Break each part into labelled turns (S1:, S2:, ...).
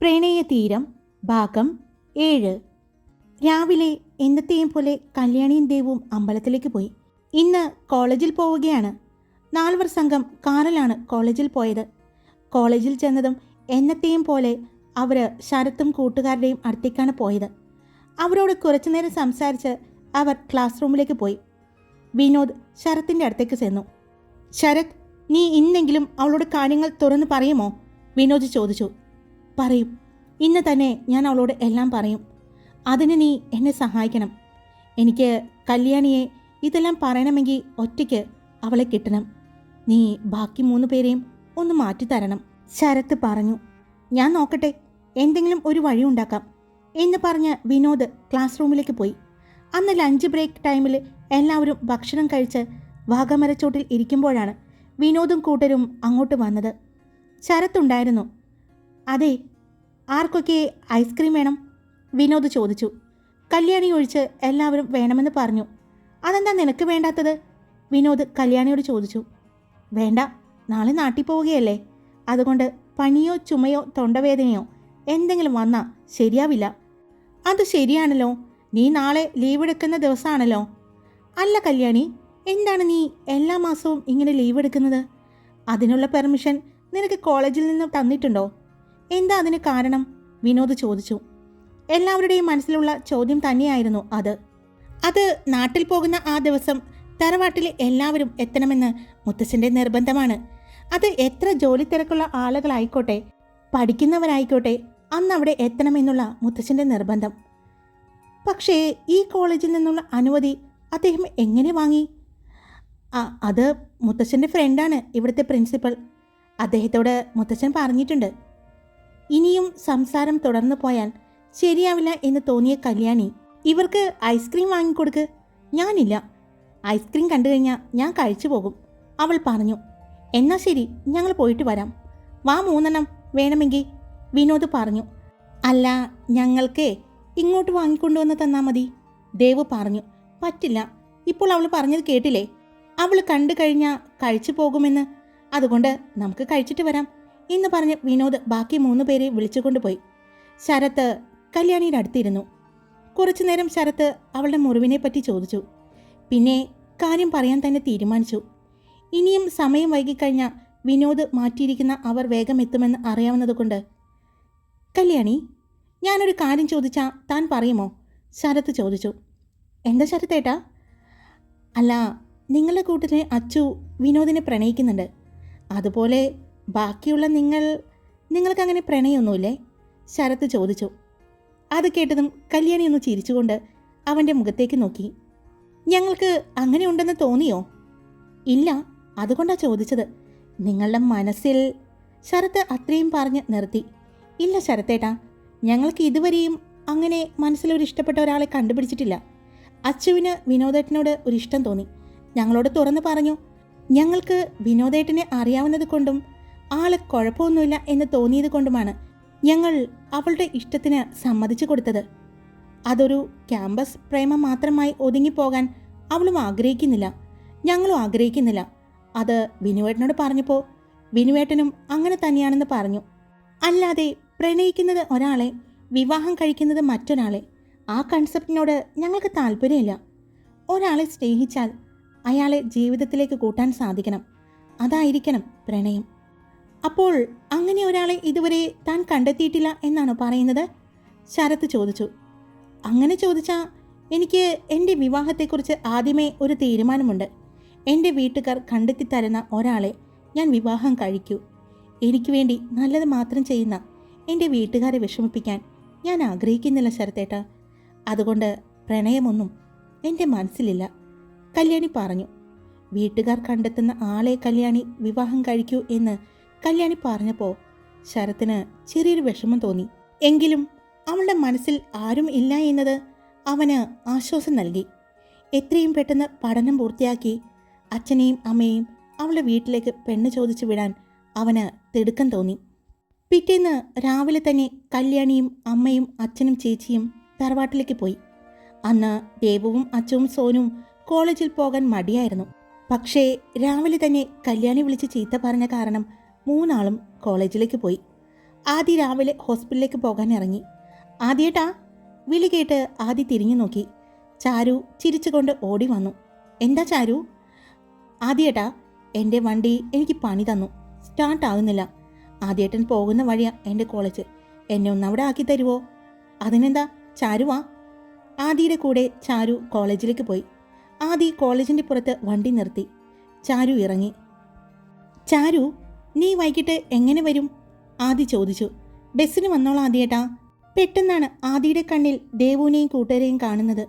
S1: പ്രണയതീരം ഭാഗം ഏഴ്. രാവിലെ എന്നത്തെയും പോലെ കല്യാണിയും ദേവും അമ്പലത്തിലേക്ക് പോയി. ഇന്ന് കോളേജിൽ പോവുകയാണ്. നാൽവർ സംഘം കാറിലാണ് കോളേജിൽ പോയത്. കോളേജിൽ ചെന്നതും എന്നത്തെയും പോലെ അവർ ശരത്തും കൂട്ടുകാരുടെയും അടുത്തേക്കാണ് പോയത്. അവരോട് കുറച്ചു നേരം സംസാരിച്ച് അവർ ക്ലാസ് റൂമിലേക്ക് പോയി. വിനോദ് ശരത്തിന്റെ അടുത്തേക്ക് ചെന്നു. ശരത് നീ ഇന്നെങ്കിലും അവളോട് കാര്യങ്ങൾ തുറന്ന് പറയുമോ? വിനോദ് ചോദിച്ചു. പറയും. ഇന്ന് തന്നെ ഞാൻ അവളോട് എല്ലാം പറയും. അതിന് നീ എന്നെ സഹായിക്കണം. എനിക്ക് കല്യാണിയെ ഇതെല്ലാം പറയണമെങ്കിൽ ഒറ്റയ്ക്ക് അവളെ കിട്ടണം. നീ ബാക്കി മൂന്ന് പേരെയും ഒന്ന് മാറ്റിത്തരണം ശരത്ത് പറഞ്ഞു. ഞാൻ നോക്കട്ടെ. എന്തെങ്കിലും ഒരു വഴി ഉണ്ടാക്കാം. എന്ന് പറഞ്ഞ് വിനോദ് ക്ലാസ് റൂമിലേക്ക് പോയി. അന്ന് ലഞ്ച് ബ്രേക്ക് ടൈമിൽ എല്ലാവരും ഭക്ഷണം കഴിച്ച് വാഗമരച്ചോട്ടിൽ ഇരിക്കുമ്പോഴാണ് വിനോദും കൂട്ടരും അങ്ങോട്ട് വന്നത്. ശരത്തുണ്ടായിരുന്നു അതെ ആർക്കൊക്കെ ഐസ്ക്രീം വേണം? വിനോദ് ചോദിച്ചു. കല്യാണി ഒഴിച്ച് എല്ലാവരും വേണമെന്ന് പറഞ്ഞു. അതെന്താ നിനക്ക് വേണ്ടാത്തത്? വിനോദ് കല്യാണിയോട് ചോദിച്ചു. വേണ്ട നാളെ നാട്ടിൽ പോവുകയല്ലേ. അതുകൊണ്ട് പണിയോ ചുമയോ തൊണ്ടവേദനയോ എന്തെങ്കിലും വന്നാൽ ശരിയാവില്ല. അത് ശരിയാണല്ലോ. നീ നാളെ ലീവ് എടുക്കുന്ന ദിവസമാണല്ലോ അല്ല കല്യാണി എന്താണ് നീ എല്ലാ മാസവും ഇങ്ങനെ ലീവ് എടുക്കുന്നത്? അതിനുള്ള പെർമിഷൻ നിനക്ക് കോളേജിൽ നിന്ന് തന്നിട്ടുണ്ടോ? എന്താ അതിന് കാരണം? വിനോദ് ചോദിച്ചു. എല്ലാവരുടെയും മനസ്സിലുള്ള ചോദ്യം തന്നെയായിരുന്നു അത്. അത് നാട്ടിൽ പോകുന്ന ആ ദിവസം തറവാട്ടിലെ എല്ലാവരും എത്തണമെന്ന് മുത്തശ്ശന്റെ നിർബന്ധമാണ്. അത് എത്ര ജോലി തിരക്കുള്ള ആളുകളായിക്കോട്ടെ പഠിക്കുന്നവരായിക്കോട്ടെ അന്ന് അവിടെ എത്തണമെന്നുള്ള മുത്തശ്ശന്റെ നിർബന്ധം. പക്ഷേ ഈ കോളേജിൽ നിന്നുള്ള അനുമതി അദ്ദേഹം എങ്ങനെ വാങ്ങി? അത് മുത്തശ്ശന്റെ ഫ്രണ്ടാണ് ഇവിടുത്തെ പ്രിൻസിപ്പൽ. അദ്ദേഹത്തോട് മുത്തശ്ശൻ പറഞ്ഞിട്ടുണ്ട്. ഇനിയും സംസാരം തുടർന്നു പോയാൽ ശരിയാവില്ല എന്ന് തോന്നിയ കല്യാണി ഇവർക്ക് ഐസ്ക്രീം വാങ്ങിക്കൊടുക്ക്. ഞാനില്ല. ഐസ്ക്രീം കണ്ടു കഴിഞ്ഞാൽ ഞാൻ കഴിച്ചു പോകും അവൾ പറഞ്ഞു. എന്നാ ശരി ഞങ്ങൾ പോയിട്ട് വരാം. വാ മൂന്നെണ്ണം വേണമെങ്കിൽ വിനോദ് പറഞ്ഞു. അല്ല ഞങ്ങൾക്ക് ഇങ്ങോട്ട് വാങ്ങിക്കൊണ്ടുവന്ന് തന്നാൽ മതി ദേവ് പറഞ്ഞു. പറ്റില്ല ഇപ്പോൾ അവൾ പറഞ്ഞത് കേട്ടില്ലേ? അവൾ കണ്ടു കഴിഞ്ഞാൽ കഴിച്ചു പോകുമെന്ന്. അതുകൊണ്ട് നമുക്ക് കഴിച്ചിട്ട് വരാം. എന്ന് പറഞ്ഞ് വിനോദ് ബാക്കി മൂന്ന് പേരെ വിളിച്ചുകൊണ്ടുപോയി ശരത്ത് കല്യാണിയുടെ അടുത്തിരുന്നു. കുറച്ചു നേരം ശരത്ത് അവളുടെ മുറിവിനെ പറ്റി ചോദിച്ചു. പിന്നെ കാര്യം പറയാൻ തന്നെ തീരുമാനിച്ചു. ഇനിയും സമയം വൈകിക്കഴിഞ്ഞാൽ വിനോദ് മാറ്റിയിരിക്കുന്ന അവർ വേഗം എത്തുമെന്ന് അറിയാവുന്നതുകൊണ്ട് കല്യാണി ഞാനൊരു കാര്യം ചോദിച്ചാൽ താൻ പറയുമോ? ശരത്ത് ചോദിച്ചു. എന്താ ശരത്തേട്ടാ അല്ല നിങ്ങളുടെ കൂട്ടത്തിന് അച്ചു വിനോദിനെ പ്രണയിക്കുന്നുണ്ട്. അതുപോലെ ബാക്കിയുള്ള നിങ്ങൾ നിങ്ങൾക്ക് അങ്ങനെ പ്രണയമൊന്നുമില്ലേ ശരത്ത് ചോദിച്ചു. അത് കേട്ടതും കല്യാണി ഒന്ന് ചിരിച്ചുകൊണ്ട് അവന്റെ മുഖത്തേക്ക് നോക്കി. ഞങ്ങൾക്ക് അങ്ങനെ ഉണ്ടെന്ന് തോന്നിയോ? ഇല്ല അതുകൊണ്ടാണ് ചോദിച്ചത്. നിങ്ങളുടെ മനസ്സിൽ ശരത്ത് അത്രയും പറഞ്ഞ് നിർത്തി. ഇല്ല ശരത്തേട്ടാ ഞങ്ങൾക്ക് ഇതുവരെയും അങ്ങനെ മനസ്സിലൊരു ഇഷ്ടപ്പെട്ട ഒരാളെ കണ്ടുപിടിച്ചിട്ടില്ല. അച്ചുവിന് വിനോദേട്ടനോട് ഒരു ഇഷ്ടം തോന്നി. ഞങ്ങളോട് തുറന്നു പറഞ്ഞു ഞങ്ങൾക്ക് വിനോദേട്ടനെ അറിയാവുന്നത് കൊണ്ടും ആൾ കുഴപ്പമൊന്നുമില്ല എന്ന് തോന്നിയത് കൊണ്ടുമാണ് ഞങ്ങൾ അവളുടെ ഇഷ്ടത്തിന് സമ്മതിച്ചു കൊടുത്തത്. അതൊരു ക്യാമ്പസ് പ്രേമം മാത്രമായി ഒതുങ്ങിപ്പോകാൻ അവളും ആഗ്രഹിക്കുന്നില്ല. ഞങ്ങളും ആഗ്രഹിക്കുന്നില്ല. അത് വിനുവേട്ടനോട് പറഞ്ഞപ്പോൾ വിനുവേട്ടനും അങ്ങനെ തന്നെയാണെന്ന് പറഞ്ഞു. അല്ലാതെ പ്രണയിക്കുന്നത് ഒരാളെ വിവാഹം കഴിക്കുന്നത് മറ്റൊരാളെ ആ കൺസെപ്റ്റിനോട് ഞങ്ങൾക്ക് താല്പര്യമില്ല. ഒരാളെ സ്നേഹിച്ചാൽ അയാളെ ജീവിതത്തിലേക്ക് കൂട്ടാൻ സാധിക്കണം. അതായിരിക്കണം പ്രണയം. അപ്പോൾ അങ്ങനെ ഒരാളെ ഇതുവരെ താൻ കണ്ടെത്തിയിട്ടില്ല എന്നാണോ പറയുന്നത്? ശരത്ത് ചോദിച്ചു. അങ്ങനെ ചോദിച്ചാൽ എനിക്ക് എന്റെ വിവാഹത്തെക്കുറിച്ച് ആദ്യമേ ഒരു തീരുമാനമുണ്ട്. എന്റെ വീട്ടുകാർ കണ്ടെത്തി തരുന്ന ഒരാളെ ഞാൻ വിവാഹം കഴിക്കൂ. എനിക്ക് വേണ്ടി നല്ലത് മാത്രം ചെയ്യുന്ന എന്റെ വീട്ടുകാരെ വിഷമിപ്പിക്കാൻ ഞാൻ ആഗ്രഹിക്കുന്നില്ല ശരത്തേട്ട. അതുകൊണ്ട് പ്രണയമൊന്നും എന്റെ മനസ്സിലില്ല. കല്യാണി പറഞ്ഞു. വീട്ടുകാർ കണ്ടെത്തുന്ന ആളെ കല്യാണി വിവാഹം കഴിക്കൂ എന്ന് കല്യാണി പറഞ്ഞപ്പോൾ ശരത്തിന് ചെറിയൊരു വിഷമം തോന്നി. എങ്കിലും അവളുടെ മനസ്സിൽ ആരും ഇല്ല എന്നത് അവന് ആശ്വാസം നൽകി. എത്രയും പെട്ടെന്ന് പഠനം പൂർത്തിയാക്കി അച്ഛനെയും അമ്മയെയും അവളുടെ വീട്ടിലേക്ക് പെണ്ണ് ചോദിച്ചു വിടാൻ അവന് തിടുക്കം തോന്നി. പിറ്റേന്ന് രാവിലെ തന്നെ കല്യാണിയും അമ്മയും അച്ഛനും ചേച്ചിയും തറവാട്ടിലേക്ക് പോയി. അന്ന് ദേവവും അച്ഛവും സോനും കോളേജിൽ പോകാൻ മടിയായിരുന്നു. പക്ഷേ രാവിലെ തന്നെ കല്യാണി വിളിച്ച് ചീത്ത പറഞ്ഞ കാരണം മൂന്നാളും കോളേജിലേക്ക് പോയി. ആദ്യ രാവിലെ ഹോസ്പിറ്റലിലേക്ക് പോകാൻ ഇറങ്ങി. ആദ്യേട്ടാ വിളി കേട്ട് ആദ്യ തിരിഞ്ഞു നോക്കി. ചാരു ചിരിച്ചുകൊണ്ട് ഓടി വന്നു. എന്താ ചാരു? ആദ്യേട്ടാ എന്റെ വണ്ടി എനിക്ക് പണി തന്നു. സ്റ്റാർട്ട് ആകുന്നില്ല ആദ്യേട്ടൻ പോകുന്ന വഴിയാ എന്റെ കോളേജ്. എന്നെ ഒന്നവിടെ ആക്കി തരുവോ? അതിനെന്താ? ചാരുവാ ആദിയുടെ കൂടെ ചാരു കോളേജിലേക്ക് പോയി. ആദി കോളേജിന്റെ പുറത്ത് വണ്ടി നിർത്തി. ചാരു ഇറങ്ങി. ചാരു നീ വൈകിട്ട് എങ്ങനെ വരും? ആദി ചോദിച്ചു. ബസ്സിന് വന്നോളാം ആദ്യേട്ടാ. പെട്ടെന്നാണ് ആദിയുടെ കണ്ണിൽ ദേവുവിനെയും കൂട്ടുകാരെയും കാണുന്നത്.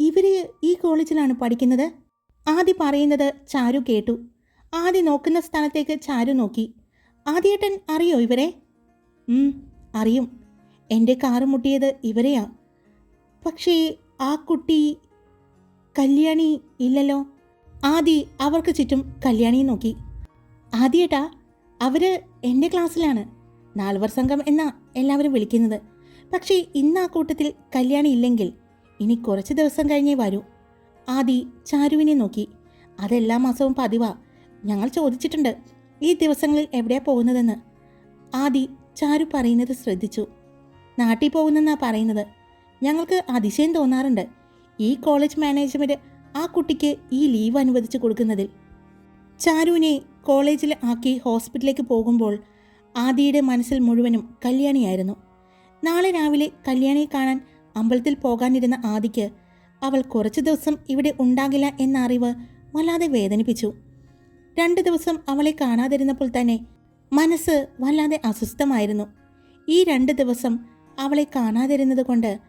S1: ഇവർ ഈ കോളേജിലാണ് പഠിക്കുന്നത്? ആദി പറയുന്നത് ചാരു കേട്ടു. ആദി നോക്കുന്ന സ്ഥലത്തേക്ക് ചാരു നോക്കി. ആദിയേട്ടൻ അറിയോ ഇവരെ? അറിയും. എന്റെ കാറ് മുട്ടിയത് ഇവരെയാ. പക്ഷേ ആ കുട്ടി കല്യാണി ഇല്ലല്ലോ. ആദി അവർക്ക് ചുറ്റും കല്യാണി നോക്കി. ആദ്യേട്ടാ അവർ എന്റെ ക്ലാസ്സിലാണ്. നാൽവർ സംഘം എന്നാ എല്ലാവരും വിളിക്കുന്നത്. പക്ഷേ ഇന്ന് ആ കൂട്ടത്തിൽ കല്യാണി ഇല്ലെങ്കിൽ ഇനി കുറച്ച് ദിവസം കഴിഞ്ഞേ വരൂ. ആദി ചാരുവിനെ നോക്കി. അതെല്ലാ മാസവും പതിവാ. ഞങ്ങൾ ചോദിച്ചിട്ടുണ്ട് ഈ ദിവസങ്ങളിൽ എവിടെയാ പോകുന്നതെന്ന്. ആദി ചാരു പറയുന്നത് ശ്രദ്ധിച്ചു. നാട്ടിൽ പോകുന്നെന്നാ പറയുന്നത്. ഞങ്ങൾക്ക് അതിശയം തോന്നാറുണ്ട്. ഈ കോളേജ് മാനേജ്മെന്റ് ആ കുട്ടിക്ക് ഈ ലീവ് അനുവദിച്ചു കൊടുക്കുന്നതിൽ ചാരുവിനെ കോളേജിൽ ആക്കി ഹോസ്പിറ്റലിലേക്ക് പോകുമ്പോൾ ആദിയുടെ മനസ്സിൽ മുഴുവനും കല്യാണിയായിരുന്നു. നാളെ രാവിലെ കല്യാണിയെ കാണാൻ അമ്പലത്തിൽ പോകാനിരുന്ന ആദിക്ക് അവൾ കുറച്ച് ദിവസം ഇവിടെ ഉണ്ടാകില്ല എന്ന അറിവ് വല്ലാതെ വേദനിപ്പിച്ചു. രണ്ട് ദിവസം അവളെ കാണാതിരുന്നപ്പോൾ തന്നെ മനസ്സ് വല്ലാതെ അസ്വസ്ഥമായിരുന്നു. ഈ രണ്ട് ദിവസം അവളെ കാണാതിരുന്നത് കൊണ്ട്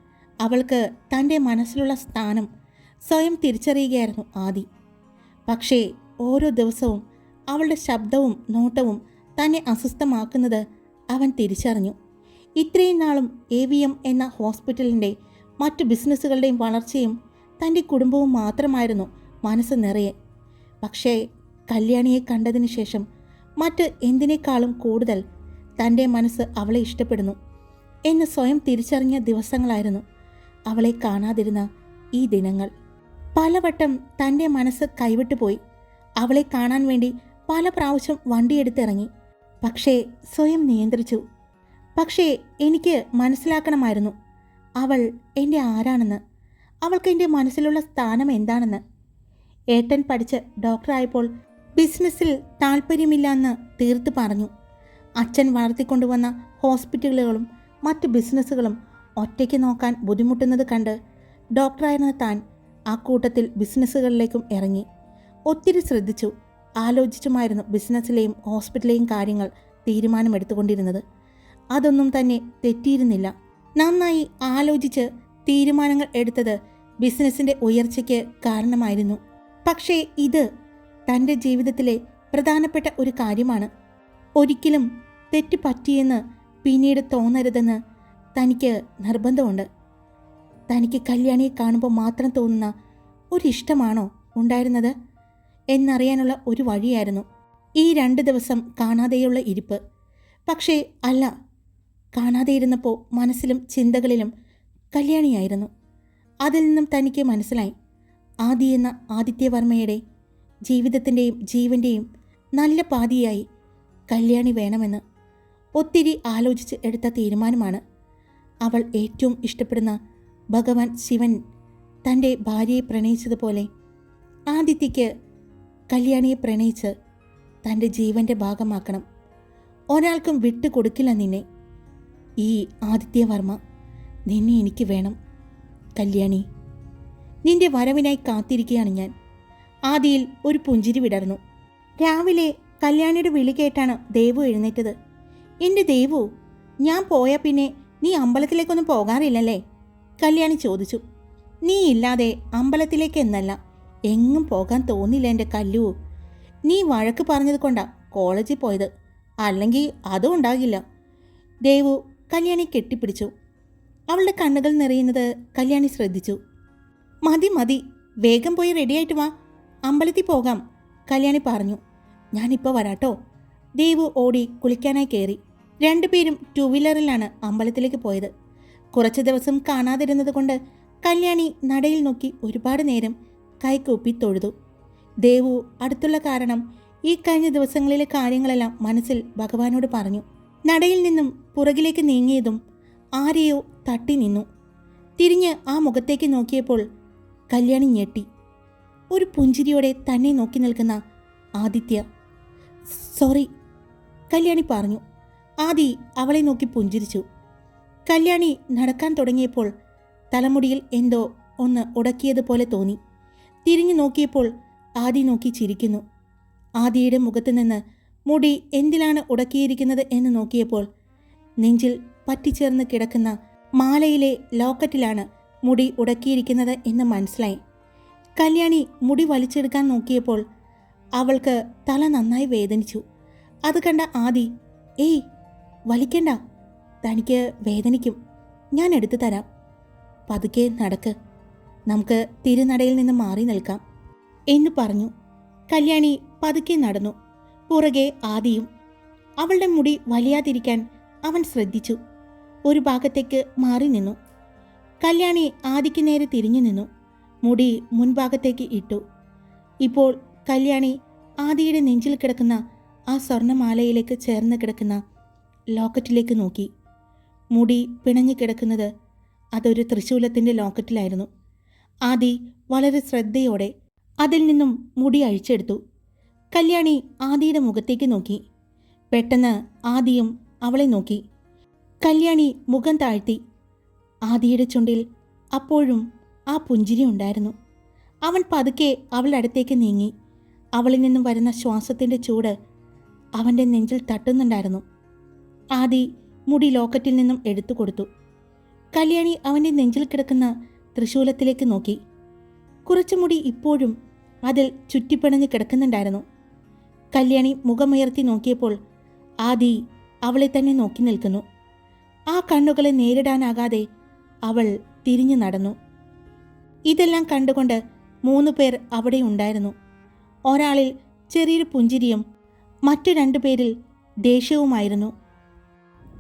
S1: അവൾക്ക് തന്റെ മനസ്സിലുള്ള സ്ഥാനം സ്വയം തിരിച്ചറിയുകയായിരുന്നു ആദി. പക്ഷേ ഓരോ ദിവസവും അവളുടെ ശബ്ദവും നോട്ടവും തന്നെ അസ്വസ്ഥമാക്കുന്നത് അവൻ തിരിച്ചറിഞ്ഞു. ഇത്രയും നാളും എ വി എം എന്ന ഹോസ്പിറ്റലിന്റെ മറ്റു ബിസിനസ്സുകളുടെയും വളർച്ചയും തന്റെ കുടുംബവും മാത്രമായിരുന്നു മനസ്സ് നിറയെ. പക്ഷേ കല്യാണിയെ കണ്ടതിന് ശേഷം മറ്റ് എന്തിനേക്കാളും കൂടുതൽ തന്റെ മനസ്സ് അവളെ ഇഷ്ടപ്പെടുന്നു എന്ന് സ്വയം തിരിച്ചറിഞ്ഞ ദിവസങ്ങളായിരുന്നു അവളെ കാണാതിരുന്ന ഈ ദിനങ്ങൾ. പലവട്ടം തന്റെ മനസ്സ് കൈവിട്ടുപോയി. അവളെ കാണാൻ വേണ്ടി പല പ്രാവശ്യം വണ്ടിയെടുത്തിറങ്ങി. പക്ഷേ സ്വയം നിയന്ത്രിച്ചു. പക്ഷേ എനിക്ക് മനസ്സിലാക്കണമായിരുന്നു. അവൾ എന്റെ ആരാണെന്ന്. അവൾക്ക് എന്റെ മനസ്സിലുള്ള സ്ഥാനം എന്താണെന്ന്. ഏട്ടൻ പഠിച്ച് ഡോക്ടറായപ്പോൾ ബിസിനസ്സിൽ താല്പര്യമില്ലെന്ന് തീർത്ത് പറഞ്ഞു. അച്ഛൻ വളർത്തിക്കൊണ്ടുവന്ന ഹോസ്പിറ്റലുകളും മറ്റ് ബിസിനസ്സുകളും ഒറ്റയ്ക്ക് നോക്കാൻ ബുദ്ധിമുട്ടുന്നത് കണ്ട് ഡോക്ടറായിരുന്ന താൻ ആ കൂട്ടത്തിൽ ബിസിനസ്സുകളിലേക്കും ഇറങ്ങി. ഒത്തിരി ശ്രദ്ധിച്ചു. ആലോചിച്ചുമായിരുന്നു ബിസിനസ്സിലെയും ഹോസ്പിറ്റലിലെയും കാര്യങ്ങൾ തീരുമാനമെടുത്തുകൊണ്ടിരുന്നത്. അതൊന്നും തന്നെ തെറ്റിയിരുന്നില്ല. നന്നായി ആലോചിച്ച് തീരുമാനങ്ങൾ എടുത്തത് ബിസിനസ്സിന്റെ ഉയർച്ചയ്ക്ക് കാരണമായിരുന്നു. പക്ഷേ ഇത് തന്റെ ജീവിതത്തിലെ പ്രധാനപ്പെട്ട ഒരു കാര്യമാണ്. ഒരിക്കലും തെറ്റ് പറ്റിയെന്ന് പിന്നീട് തോന്നരുതെന്ന് തനിക്ക് നിർബന്ധമുണ്ട്. തനിക്ക് കല്യാണിയെ കാണുമ്പോൾ മാത്രം തോന്നുന്ന ഒരിഷ്ടമാണോ ഉണ്ടായിരുന്നത്? എന്നറിയാനുള്ള ഒരു വഴിയായിരുന്നു ഈ രണ്ട് ദിവസം കാണാതെയുള്ള ഇരിപ്പ്. പക്ഷേ അല്ല കാണാതെ ഇരുന്നപ്പോൾ മനസ്സിലും ചിന്തകളിലും കല്യാണിയായിരുന്നു. അതിൽ നിന്നും തനിക്ക് മനസ്സിലായി ആദി എന്ന ആദിത്യവർമ്മയുടെ ജീവിതത്തിന്റെയും ജീവന്റെയും നല്ല പാതിയായി കല്യാണി വേണമെന്ന് ഒത്തിരി ആലോചിച്ച് എടുത്ത തീരുമാനമാണ്. അവൾ ഏറ്റവും ഇഷ്ടപ്പെടുന്ന ഭഗവാൻ ശിവൻ തന്റെ ഭാര്യയെ പ്രണയിച്ചതുപോലെ ആദിത്യയ്ക്ക് കല്യാണിയെ പ്രണയിച്ച് തന്റെ ജീവന്റെ ഭാഗമാക്കണം. ഒരാൾക്കും വിട്ടുകൊടുക്കില്ല നിന്നെ. ഈ ആദിത്യവർമ്മ നിന്നെ എനിക്ക് വേണം കല്യാണി. നിന്റെ വരവിനായി കാത്തിരിക്കുകയാണ് ഞാൻ. ആദിയിൽ ഒരു പുഞ്ചിരി വിടർന്നു. രാവിലെ കല്യാണിയുടെ വിളി കേട്ടാണ് ദേവു എഴുന്നേറ്റത്. എന്റെ ദേവു ഞാൻ പോയ പിന്നെ നീ അമ്പലത്തിലേക്കൊന്നും പോകാറില്ലല്ലേ? കല്യാണി ചോദിച്ചു. നീ ഇല്ലാതെ അമ്പലത്തിലേക്ക് എന്നല്ല. എങ്ങും പോകാൻ തോന്നില്ല എന്റെ കല്ലു. നീ വഴക്ക് പറഞ്ഞത് കൊണ്ടാ കോളേജിൽ പോയത്. അല്ലെങ്കിൽ അതും ഉണ്ടാകില്ല. ദേവു കല്യാണി കെട്ടിപ്പിടിച്ചു. അവളുടെ കണ്ണുകൾ നിറയുന്നത് കല്യാണി ശ്രദ്ധിച്ചു. മതി മതി. വേഗം പോയി റെഡിയായിട്ട് വാ. അമ്പലത്തിൽ പോകാം കല്യാണി പറഞ്ഞു. ഞാനിപ്പോൾ വരാട്ടോ. ദേവു ഓടി കുളിക്കാനായി കയറി രണ്ടുപേരും ടൂ വീലറിലാണ് അമ്പലത്തിലേക്ക് പോയത്. കുറച്ച് ദിവസം കാണാതിരുന്നത് കൊണ്ട് കല്യാണി നടയിൽ നോക്കി ഒരുപാട് നേരം കൈകൂപ്പി തൊഴുതു. ദേവു അടുത്തുള്ള കാരണം ഈ കഴിഞ്ഞ ദിവസങ്ങളിലെ കാര്യങ്ങളെല്ലാം മനസ്സിൽ ഭഗവാനോട് പറഞ്ഞു. നടയിൽ നിന്നും പുറകിലേക്ക് നീങ്ങിയതും ആരെയോ തട്ടി നിന്നു. തിരിഞ്ഞ് ആ മുഖത്തേക്ക് നോക്കിയപ്പോൾ കല്യാണി ഞെട്ടി. ഒരു പുഞ്ചിരിയോടെ തന്നെ നോക്കി നിൽക്കുന്ന ആദിത്യ സോറി കല്യാണി പറഞ്ഞു. ആദി അവളെ നോക്കി പുഞ്ചിരിച്ചു. കല്യാണി നടക്കാൻ തുടങ്ങിയപ്പോൾ തലമുടിയിൽ എന്തോ ഒന്ന് ഉടക്കിയതുപോലെ തോന്നി. തിരിഞ്ഞു നോക്കിയപ്പോൾ ആദി നോക്കി ചിരിക്കുന്നു. ആദിയുടെ മുഖത്ത് നിന്ന് മുടി എന്തിലാണ് ഉടക്കിയിരിക്കുന്നത് എന്ന് നോക്കിയപ്പോൾ നെഞ്ചിൽ പറ്റിച്ചേർന്ന് കിടക്കുന്ന മാലയിലെ ലോക്കറ്റിലാണ് മുടി ഉടക്കിയിരിക്കുന്നത് എന്ന് മനസ്സിലായി. കല്യാണി മുടി വലിച്ചെടുക്കാൻ നോക്കിയപ്പോൾ അവൾക്ക് തല നന്നായി വേദനിച്ചു. അത് കണ്ട ആദി ഏയ് വലിക്കണ്ട. തനിക്ക് വേദനിക്കും. ഞാൻ എടുത്തു തരാം. പതുക്കെ നടക്ക്. നമുക്ക് തിരുനടയിൽ നിന്ന് മാറി നിൽക്കാം എന്ന് പറഞ്ഞു. കല്യാണി പതുക്കെ നടന്നു. പുറകെ ആദിയും അവളുടെ മുടി വലിയാതിരിക്കാൻ അവൻ ശ്രദ്ധിച്ചു. ഒരു ഭാഗത്തേക്ക് മാറി നിന്നു. കല്യാണി ആദിക്ക് നേരെ തിരിഞ്ഞു നിന്നു. മുടി മുൻഭാഗത്തേക്ക് ഇട്ടു. ഇപ്പോൾ കല്യാണി ആദിയുടെ നെഞ്ചിൽ കിടക്കുന്ന ആ സ്വർണമാലയിലേക്ക് ചേർന്ന് കിടക്കുന്ന ലോക്കറ്റിലേക്ക് നോക്കി. മുടി പിണഞ്ഞു കിടക്കുന്നത് അതൊരു തൃശൂലത്തിന്റെ ലോക്കറ്റിലായിരുന്നു. ആദി വളരെ ശ്രദ്ധയോടെ അതിൽ നിന്നും മുടി അഴിച്ചെടുത്തു. കല്യാണി ആദിയുടെ മുഖത്തേക്ക് നോക്കി. പെട്ടെന്ന് ആദിയും അവളെ നോക്കി. കല്യാണി മുഖം താഴ്ത്തി. ആദിയുടെ ചുണ്ടിൽ അപ്പോഴും ആ പുഞ്ചിരി ഉണ്ടായിരുന്നു. അവൻ പതുക്കെ അവളുടെ അടുത്തേക്ക് നീങ്ങി. അവളിൽ നിന്നും വരുന്ന ശ്വാസത്തിന്റെ ചൂട് അവന്റെ നെഞ്ചിൽ തട്ടുന്നുണ്ടായിരുന്നു. ആദി മുടി ലോക്കറ്റിൽ നിന്നും എടുത്തു കൊടുത്തു. കല്യാണി അവന്റെ നെഞ്ചിൽ കിടക്കുന്ന തൃശൂലത്തിലേക്ക് നോക്കി. കുറച്ചു മുടി ഇപ്പോഴും അതിൽ ചുറ്റിപ്പിണഞ്ഞ് കിടക്കുന്നുണ്ടായിരുന്നു. കല്യാണി മുഖമുയർത്തി നോക്കിയപ്പോൾ ആദി അവളെ തന്നെ നോക്കി നിൽക്കുന്നു. ആ കണ്ണുകളെ നേരിടാനാകാതെ അവൾ തിരിഞ്ഞു നടന്നു. ഇതെല്ലാം കണ്ടുകൊണ്ട് മൂന്നു പേർ അവിടെ ഉണ്ടായിരുന്നു. ഒരാളിൽ ചെറിയൊരു പുഞ്ചിരിയും മറ്റു രണ്ടു പേരിൽ ദേഷ്യവുമായിരുന്നു.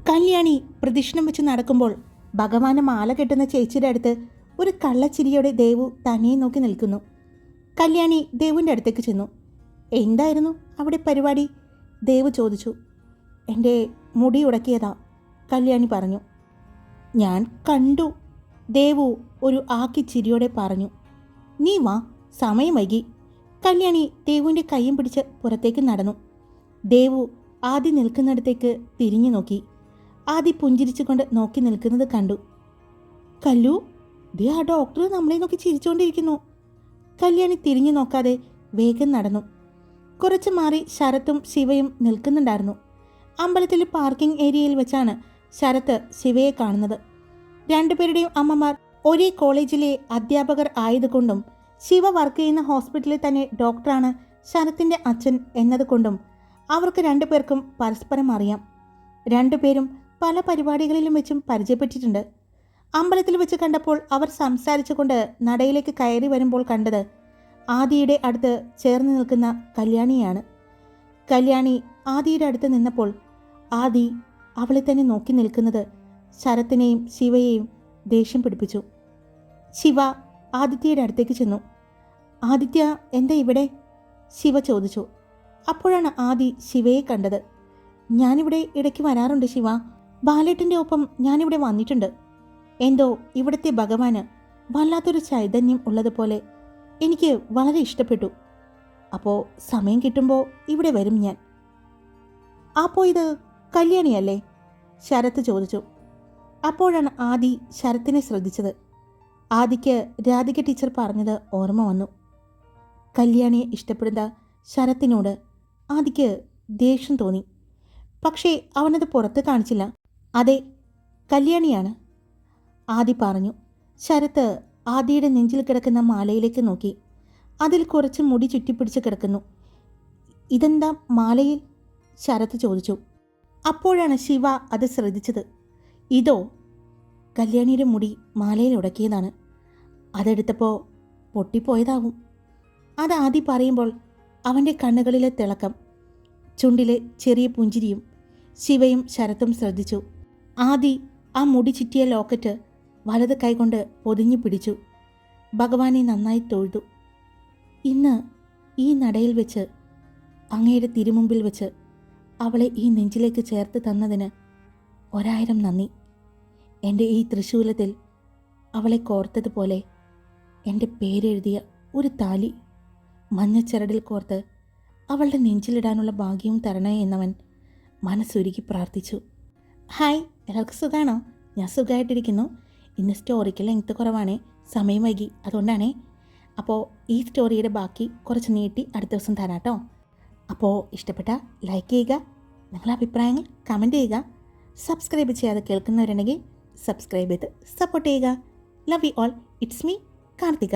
S1: കല്യാണി പ്രദക്ഷിണം വെച്ച് നടക്കുമ്പോൾ ഭഗവാന് മാല കെട്ടുന്ന ചേച്ചിയുടെ അടുത്ത് ഒരു കള്ളച്ചിരിയോടെ ദേവു തനിയെ നോക്കി നിൽക്കുന്നു. കല്യാണി ദേവുവിന്റെ അടുത്തേക്ക് ചെന്നു. എന്തായിരുന്നു അവിടെ പരിപാടി? ദേവ് ചോദിച്ചു. എന്റെ മുടി ഉടക്കിയതാ കല്യാണി പറഞ്ഞു. ഞാൻ കണ്ടു. ദേവു ഒരു ആക്കി ചിരിയോടെ പറഞ്ഞു. നീ വാ സമയം വൈകി. കല്യാണി ദേവുവിന്റെ കൈയും പിടിച്ച് പുറത്തേക്ക് നടന്നു. ദേവു ആദ്യം നിൽക്കുന്നിടത്തേക്ക് തിരിഞ്ഞു നോക്കി. ആദി പുഞ്ചിരിച്ചുകൊണ്ട് നോക്കി നിൽക്കുന്നത് കണ്ടു. കല്ലു ദേ ആ ഡോക്ടർ നമ്മളെ നോക്കി ചിരിച്ചുകൊണ്ടിരിക്കുന്നു കല്യാണി തിരിഞ്ഞു നോക്കാതെ വേഗം നടന്നു. കുറച്ച് മാറി ശരത്തും ശിവയും നിൽക്കുന്നുണ്ടായിരുന്നു. അമ്പലത്തിലെ പാർക്കിംഗ് ഏരിയയിൽ വെച്ചാണ് ശരത്ത് ശിവയെ കാണുന്നത്. രണ്ടുപേരുടെയും അമ്മമാർ ഒരേ കോളേജിലെ അധ്യാപകർ ആയതുകൊണ്ടും ശിവ വർക്ക് ചെയ്യുന്ന ഹോസ്പിറ്റലിൽ തന്നെ ഡോക്ടറാണ് ശരത്തിന്റെ അച്ഛൻ എന്നതുകൊണ്ടും അവർക്ക് രണ്ടുപേർക്കും പരസ്പരം അറിയാം. രണ്ടുപേരും പല പരിപാടികളിലും വെച്ചും പരിചയപ്പെട്ടിട്ടുണ്ട്. അമ്പലത്തിൽ വെച്ച് കണ്ടപ്പോൾ അവർ സംസാരിച്ചുകൊണ്ട് നടയിലേക്ക് കയറി വരുമ്പോൾ കണ്ടത് ആദിയുടെ അടുത്ത് ചേർന്ന് നിൽക്കുന്ന കല്യാണിയാണ്. കല്യാണി ആദിയുടെ അടുത്ത് നിന്നപ്പോൾ ആദി അവളെ തന്നെ നോക്കി നിൽക്കുന്നത് ശരത്തിനെയും ശിവയെയും ദേഷ്യം പിടിപ്പിച്ചു. ശിവ ആദിത്യയുടെ അടുത്തേക്ക് ചെന്നു. ആദിത്യ എന്താ ഇവിടെ? ശിവ ചോദിച്ചു. അപ്പോഴാണ് ആദി ശിവയെ കണ്ടത്. ഞാനിവിടെ ഇടയ്ക്ക് വരാറുണ്ട് ശിവ. ബാലേട്ടന്റെ ഒപ്പം ഞാനിവിടെ വന്നിട്ടുണ്ട്. എന്തോ ഇവിടുത്തെ ഭഗവാന് വല്ലാത്തൊരു ചൈതന്യം ഉള്ളതുപോലെ എനിക്ക് വളരെ ഇഷ്ടപ്പെട്ടു. അപ്പോൾ സമയം കിട്ടുമ്പോൾ ഇവിടെ വരും ഞാൻ. അപ്പോൾ ഇത് കല്യാണിയല്ലേ? ശരത്ത് ചോദിച്ചു. അപ്പോഴാണ് ആദി ശരത്തിനെ ശ്രദ്ധിച്ചത്. ആദിക്ക് രാധിക ടീച്ചർ പറഞ്ഞത് ഓർമ്മ വന്നു. കല്യാണിയെ ഇഷ്ടപ്പെടുന്ന ശരത്തിനോട് ആദിക്ക് ദേഷ്യം തോന്നി. പക്ഷേ അവനത് പുറത്ത് കാണിച്ചില്ല. അതെ കല്യാണിയാണ്. ആദി പറഞ്ഞു. ശരത്ത് ആദിയുടെ നെഞ്ചിൽ കിടക്കുന്ന മാലയിലേക്ക് നോക്കി. അതിൽ കുറച്ച് മുടി ചുറ്റിപ്പിടിച്ച് കിടക്കുന്നു. ഇതെന്താ മാലയിൽ? ശരത്ത് ചോദിച്ചു. അപ്പോഴാണ് ശിവ അത് ശ്രദ്ധിച്ചത്. ഇതോ കല്യാണിയുടെ മുടി മാലയിൽ ഉടക്കിയതാണ്. അതെടുത്തപ്പോൾ പൊട്ടിപ്പോയതാവും അത് ആദി പറയുമ്പോൾ അവന്റെ കണ്ണുകളിലെ തിളക്കം ചുണ്ടിലെ ചെറിയ പുഞ്ചിരിയും ശിവയും ശരത്തും ശ്രദ്ധിച്ചു. ആദി ആ മുടി ചുറ്റിയ ലോക്കറ്റ് വലത് കൈകൊണ്ട് പൊതിഞ്ഞു പിടിച്ചു. ഭഗവാനെ നന്നായി തൊഴുതു. ഇന്ന് ഈ നടയിൽ വെച്ച് അങ്ങയുടെ തിരുമുമ്പിൽ വെച്ച് അവളെ ഈ നെഞ്ചിലേക്ക് ചേർത്ത് തന്നതിന് ഒരായിരം നന്ദി. എന്റെ ഈ തൃശൂലത്തിൽ അവളെ കോർത്തതുപോലെ എന്റെ പേരെഴുതിയ ഒരു താലി മഞ്ഞച്ചരടിൽ കോർത്ത് അവളുടെ നെഞ്ചിലിടാനുള്ള ഭാഗ്യവും തരണേ എന്നവൻ മനസ്സുരുക്കി പ്രാർത്ഥിച്ചു. ഹായ് എല്ലാവർക്കും സുഖമാണോ ഞാൻ സുഖമായിട്ടിരിക്കുന്നു. ഇന്ന് സ്റ്റോറിക്ക് ലെങ്ത്ത് കുറവാണ്. സമയം വൈകി. അതുകൊണ്ടാണേ. അപ്പോൾ ഈ സ്റ്റോറിയുടെ ബാക്കി കുറച്ച് നീട്ടി അടുത്ത ദിവസം തരാം കേട്ടോ അപ്പോൾ ഇഷ്ടപ്പെട്ട ലൈക്ക് ചെയ്യുക. നിങ്ങളുടെ അഭിപ്രായങ്ങൾ കമന്റ് ചെയ്യുക. സബ്സ്ക്രൈബ് ചെയ്യാതെ കേൾക്കുന്നവരുണ്ടെങ്കിൽ സബ്സ്ക്രൈബ് ചെയ്ത് സപ്പോർട്ട് ചെയ്യുക. Love you all it's me Karthika.